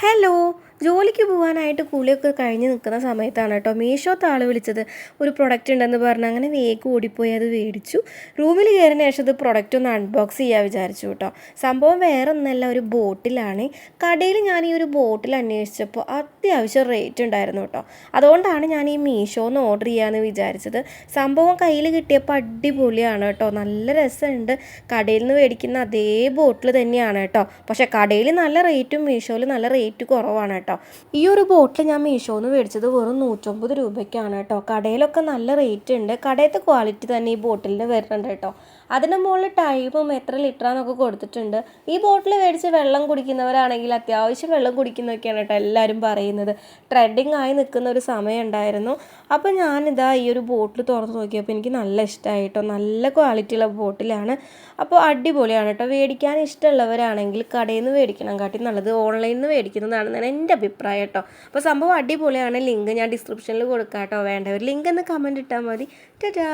Hello. ജോലിക്ക് പോകാനായിട്ട് കൂലിയൊക്കെ കഴിഞ്ഞ് നിൽക്കുന്ന സമയത്താണ് കേട്ടോ മീഷോത്ത് ആൾ വിളിച്ചത്. ഒരു പ്രൊഡക്റ്റ് ഉണ്ടെന്ന് പറഞ്ഞ് അങ്ങനെ വേഗം ഓടിപ്പോയി അത് മേടിച്ചു. റൂമിൽ കയറിയ ശേഷം അത് പ്രൊഡക്റ്റ് ഒന്ന് അൺബോക്സ് ചെയ്യാൻ വിചാരിച്ചു കേട്ടോ. സംഭവം വേറെ ഒന്നല്ല ഒരു ബോട്ടിലാണ്. കടയിൽ ഞാൻ ഈ ഒരു ബോട്ടിൽ അന്വേഷിച്ചപ്പോൾ അത്യാവശ്യം റേറ്റ് ഉണ്ടായിരുന്നു കേട്ടോ. അതുകൊണ്ടാണ് ഞാൻ ഈ മീഷോന്ന് ഓർഡർ ചെയ്യാമെന്ന് വിചാരിച്ചത്. സംഭവം കയ്യിൽ കിട്ടിയപ്പോൾ അടിപൊളിയാണ് കേട്ടോ. നല്ല രസമുണ്ട്. കടയിൽ നിന്ന് മേടിക്കുന്ന അതേ ബോട്ടിൽ തന്നെയാണ് കേട്ടോ. പക്ഷേ കടയിൽ നല്ല റേറ്റും മീഷോയിൽ നല്ല റേറ്റ് കുറവാണ് കേട്ടോ. ഈ ഒരു ബോട്ടിൽ ഞാൻ മീഷോന്ന് മേടിച്ചത് വെറും നൂറ്റൊമ്പത് രൂപയ്ക്കാണ് കേട്ടോ. കടയിലൊക്കെ നല്ല റേറ്റ് ഉണ്ട്. കടയത്തെ ക്വാളിറ്റി തന്നെ ഈ ബോട്ടിലിന് വരുന്നുണ്ട് കേട്ടോ. അതിന് മുകളിൽ ടൈമും എത്ര ലിറ്ററാന്നൊക്കെ കൊടുത്തിട്ടുണ്ട്. ഈ ബോട്ടിൽ മേടിച്ച് വെള്ളം കുടിക്കുന്നവരാണെങ്കിൽ അത്യാവശ്യം വെള്ളം കുടിക്കുന്നൊക്കെയാണ് കേട്ടോ എല്ലാവരും പറയുന്നത്. ട്രെൻഡിങ് ആയി നിൽക്കുന്ന ഒരു സമയം ഉണ്ടായിരുന്നു. അപ്പോൾ ഞാനിതാ ഈ ഒരു ബോട്ടിൽ തുറന്ന് നോക്കിയപ്പോൾ എനിക്ക് നല്ല ഇഷ്ടമായി കേട്ടോ. നല്ല ക്വാളിറ്റിയുള്ള ബോട്ടിലാണ്. അപ്പോൾ അടിപൊളിയാണ് കേട്ടോ. മേടിക്കാൻ ഇഷ്ടമുള്ളവരാണെങ്കിൽ കടയിൽ നിന്ന് മേടിക്കണം. കാട്ടി നല്ലത് ഓൺലൈനിൽ നിന്ന് മേടിക്കുന്നതാണെന്നാണ് എന്റെ അഭിപ്രായം കേട്ടോ. അപ്പോൾ സംഭവം അടിപൊളിയാണ്. ലിങ്ക് ഞാൻ ഡിസ്ക്രിപ്ഷനിൽ കൊടുക്കാം കേട്ടോ വേണ്ടവർ ലിങ്ക് എന്ന് കമന്റ് ഇട്ടാൽ മതി. ടാറ്റാ